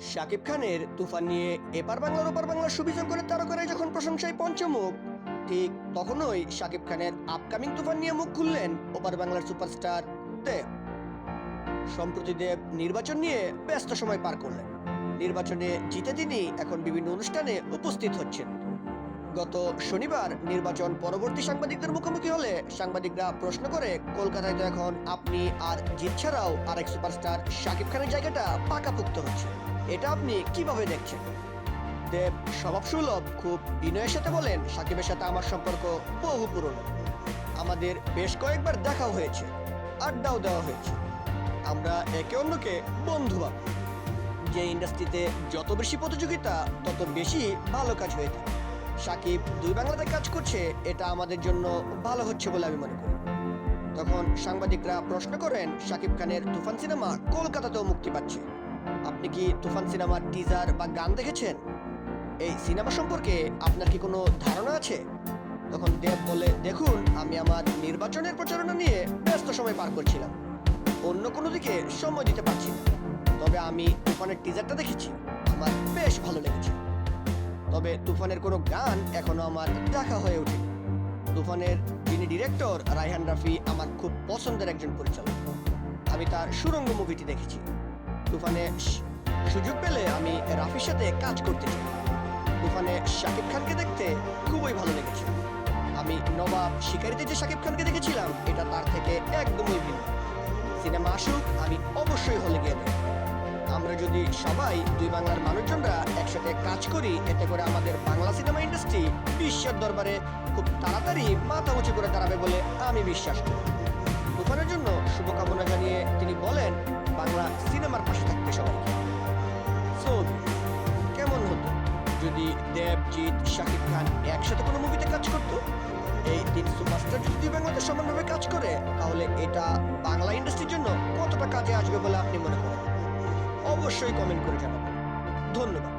শাকিব খানের তুফান নিয়ে এপার বাংলার ওপার বাংলার সুবিচার করে তারকারাই যখন প্রশংসায় পঞ্চমুখ, ঠিক তখনই শাকিব খানের আপকামিং তুফান নিয়ে মুখ খুললেন ওপার বাংলার সুপারস্টার দেব। সম্প্রতি দেব নির্বাচন নিয়ে ব্যস্ত সময় পার করলেন। নির্বাচনে জিতে তিনি এখন বিভিন্ন অনুষ্ঠানে উপস্থিত হচ্ছেন। গত শনিবার নির্বাচন পরবর্তী সাংবাদিকদের মুখোমুখি হলে সাংবাদিকরা প্রশ্ন করে, কলকাতায় তো এখন আপনি আর জিত ছাড়াও আরেক সুপারস্টার শাকিব খানের জায়গাটা পাকাপুক্ত হচ্ছে। এটা আপনি কীভাবে দেখছেন? দেব স্বভাব সুলভ, খুব বিনয়ের সাথে বলেন, সাকিবের সাথে আমার সম্পর্ক বহু পুরনো। আমাদের বেশ কয়েকবার দেখাও হয়েছে, আড্ডাও দেওয়া হয়েছে। আমরা একে অন্যকে বন্ধু ভাবি। যে ইন্ডাস্ট্রিতে যত বেশি প্রতিযোগিতা, তত বেশি ভালো কাজ হয়ে থাকে। সাকিব দুই বাংলাতে কাজ করছে, এটা আমাদের জন্য ভালো হচ্ছে বলে আমি মনে করি। তখন সাংবাদিকরা প্রশ্ন করেন, সাকিব খানের তুফান সিনেমা কলকাতাতেও মুক্তি পাচ্ছে। আপনি কি তুফান সিনেমার টিজার বা গান দেখেছেন? এই সিনেমা সম্পর্কে আপনার কি কোনো ধারণা আছে? তখন দেব বলে, দেখুন, আমি আমার নির্বাচনের প্রচারণা নিয়ে ব্যস্ত সময় পার করছিলাম। অন্য কোনো দিকে সময় দিতে পারছি না। তবে আমি তুফানের টিজারটা দেখেছি। আমার বেশ ভালো লেগেছে। তবে তুফানের কোনো গান এখনও আমার দেখা হয়ে ওঠেনি। তুফানের যিনি ডিরেক্টর রায়হান রাফি, আমার খুব পছন্দের একজন পরিচালক। আমি তার সুরঙ্গ মুভিটি দেখেছি। তুফানে সুযোগ পেলে আমি রাফির সাথে কাজ করতে চাই। তুফানে শাকিব খানকে দেখতে খুবই ভালো লেগেছে। আমি নবাব শিকারিতে যে শাকিব খানকে দেখেছিলাম, এটা তার থেকে একদমই ভিন্ন। সিনেমা আসুক, আমি অবশ্যই হলে দেখব। আমরা যদি সবাই দুই বাংলার মানুষজনরা একসাথে কাজ করি, এতে করে আমাদের বাংলা সিনেমা ইন্ডাস্ট্রি বিশ্বের দরবারে খুব তাড়াতাড়ি মাথা উঁচু করে দাঁড়াবে বলে আমি বিশ্বাস করি। তুফানের জন্য শুভকামনা জানিয়ে তিনি বলেন বাংলা সিনেমার পাশে থাকতে সবাইকে সো কেমন হতো যদি দেবজিৎ, শাকিব খান একসাথে কোনো মুভিতে কাজ করতো? এই তিন সুপারস্টার যদি বাংলাতে সমানভাবে কাজ করে, তাহলে এটা বাংলা ইন্ডাস্ট্রির জন্য কতটা কাজে আসবে বলে আপনি মনে করেন? অবশ্যই কমেন্ট করে জানাবেন। ধন্যবাদ।